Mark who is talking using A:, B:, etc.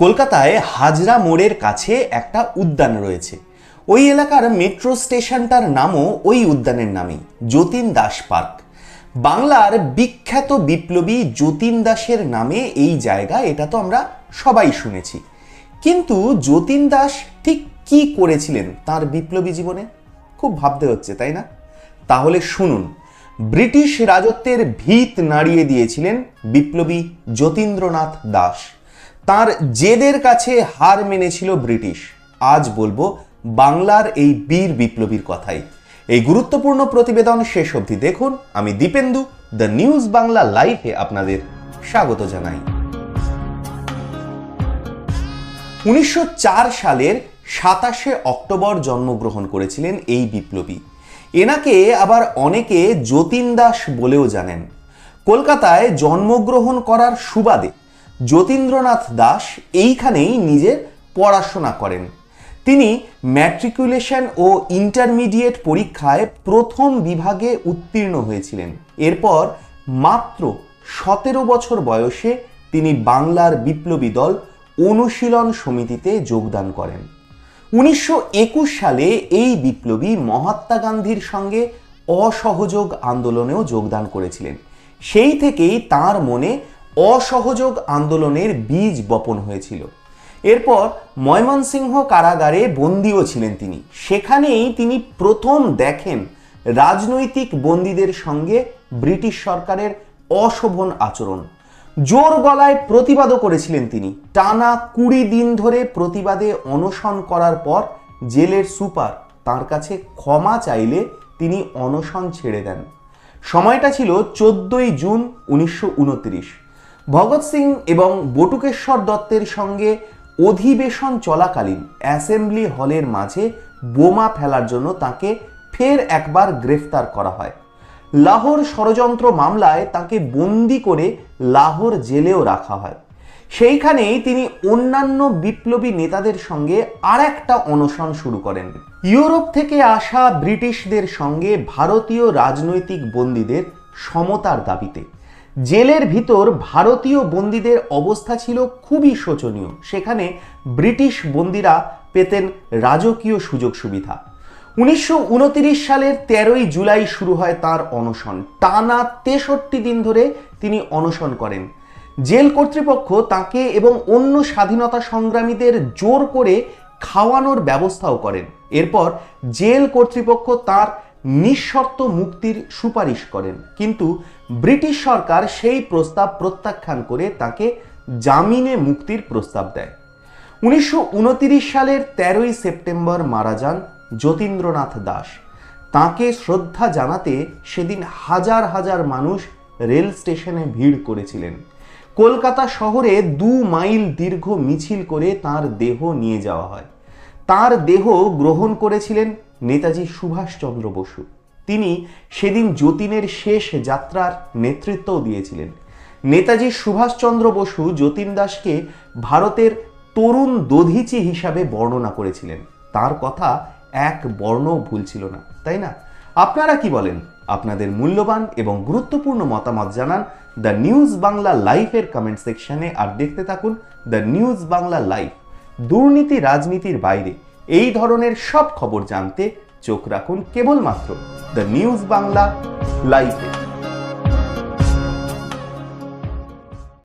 A: কলকাতায় হাজরা মোড়ের কাছে একটা উদ্যান রয়েছে। ওই এলাকার মেট্রো স্টেশনটার নামও ওই উদ্যানের নামেই, যতীন দাস পার্ক। বাংলার বিখ্যাত বিপ্লবী যতীন দাসের নামে এই জায়গা, এটা তো আমরা সবাই শুনেছি। কিন্তু যতীন দাস ঠিক কি করেছিলেন তার বিপ্লবী জীবনে? খুব ভাবতে হচ্ছে, তাই না? তাহলে শুনুন, ব্রিটিশ রাজত্বের ভিত নাড়িয়ে দিয়েছিলেন বিপ্লবী যতীন্দ্রনাথ দাস। তার জেদের কাছে হার মেনেছিল ব্রিটিশ। আজ বলব, বাংলার এই বীর বিপ্লবীর কথাই। এই গুরুত্বপূর্ণ প্রতিবেদন শেষ অবধি দেখুন। আমি দীপেন্দু, দ্য নিউজ বাংলা লাইভে আপনাদের স্বাগত জানাই। উনিশশো চার সালের সাতাশে অক্টোবর জন্মগ্রহণ করেছিলেন এই বিপ্লবী। এনাকে আবার অনেকে যতীন দাস বলেও জানেন। কলকাতায় জন্মগ্রহণ করার সুবাদে যতীন্দ্রনাথ দাস এইখানেই নিজের পড়াশোনা করেন। তিনি ম্যাট্রিকুলেশন ও ইন্টারমিডিয়েট পরীক্ষায় প্রথম বিভাগে উত্তীর্ণ হয়েছিলেন। এরপর মাত্র সতেরো বছর বয়সে তিনি বাংলার বিপ্লবী দল অনুশীলন সমিতিতে যোগদান করেন। উনিশশো একুশ সালে এই বিপ্লবী মহাত্মা গান্ধীর সঙ্গে অসহযোগ আন্দোলনেও যোগদান করেছিলেন। সেই থেকেই তার মনে অসহযোগ আন্দোলনের বীজ বপন হয়েছিল। এরপর ময়মনসিংহ কারাগারে বন্দিও ছিলেন তিনি। সেখানেই তিনি প্রথম দেখেন রাজনৈতিক বন্দীদের সঙ্গে ব্রিটিশ সরকারের অশোভন আচরণ। জোর গলায় প্রতিবাদও করেছিলেন তিনি। টানা কুড়ি দিন ধরে প্রতিবাদে অনশন করার পর জেলের সুপার তার কাছে ক্ষমা চাইলে তিনি অনশন ছেড়ে দেন। সময়টা ছিল চোদ্দই জুন উনিশশো উনত্রিশ। ভগৎ সিং এবং বটুকেশ্বর দত্তের সঙ্গে অধিবেশন চলাকালীন অ্যাসেম্বলি হলের মাঝে বোমা ফেলার জন্য তাকে ফের একবার গ্রেফতার করা হয়। লাহোর ষড়যন্ত্র মামলায় তাকে বন্দি করে লাহোর জেলেও রাখা হয়। সেইখানেই তিনি অন্যান্য বিপ্লবী নেতাদের সঙ্গে আর একটা অনশন শুরু করেন। ইউরোপ থেকে আসা ব্রিটিশদের সঙ্গে ভারতীয় রাজনৈতিক বন্দীদের সমতার দাবিতে। জেলের ভিতর ভারতীয় বন্দীদের অবস্থা ছিল খুবই শোচনীয়। সেখানে ব্রিটিশ বন্দীরা পেতেন রাজকীয় সুযোগ সুবিধা। উনিশশো সালের তেরোই জুলাই শুরু হয় তার অনশন। টানা তেষট্টি দিন ধরে তিনি অনশন করেন। জেল কর্তৃপক্ষ তাকে এবং অন্য স্বাধীনতা সংগ্রামীদের জোর করে খাওয়ানোর ব্যবস্থাও করেন। এরপর জেল কর্তৃপক্ষ তার নিঃশর্ত মুক্তির সুপারিশ করেন। কিন্তু ব্রিটিশ সরকার সেই প্রস্তাব প্রত্যাখ্যান করে তাকে জামিনে মুক্তির প্রস্তাব দেয়। উনিশশো উনত্রিশ সালের তেরোই সেপ্টেম্বর মারা যান যতীন্দ্রনাথ দাস। তাকে শ্রদ্ধা জানাতে সেদিন হাজার হাজার মানুষ রেল স্টেশনে ভিড় করেছিলেন। কলকাতা শহরে দু মাইল দীর্ঘ মিছিল করে তার দেহ নিয়ে যাওয়া হয়। তার দেহ গ্রহণ করেছিলেন নেতাজি সুভাষচন্দ্র বসু। তিনি সেদিন যতীনের শেষ যাত্রার নেতৃত্বও দিয়েছিলেন। নেতাজি সুভাষচন্দ্র বসু যতীন দাসকে ভারতের তরুণ দধিচি হিসাবে বর্ণনা করেছিলেন। তার কথা এক বর্ণ ভুল ছিল না, তাই না? আপনারা কি বলেন? আপনাদের মূল্যবান এবং গুরুত্বপূর্ণ মতামত জানান দ্য নিউজ বাংলা লাইফের কমেন্ট সেকশনে আর দেখতে থাকুন দ্য নিউজ বাংলা লাইভ দুর্নীতি রাজনীতির বাইরে। এই ধরনের সব খবর জানতে চোখ রাখুন কেবলমাত্র দ্য নিউজ বাংলা লাইভে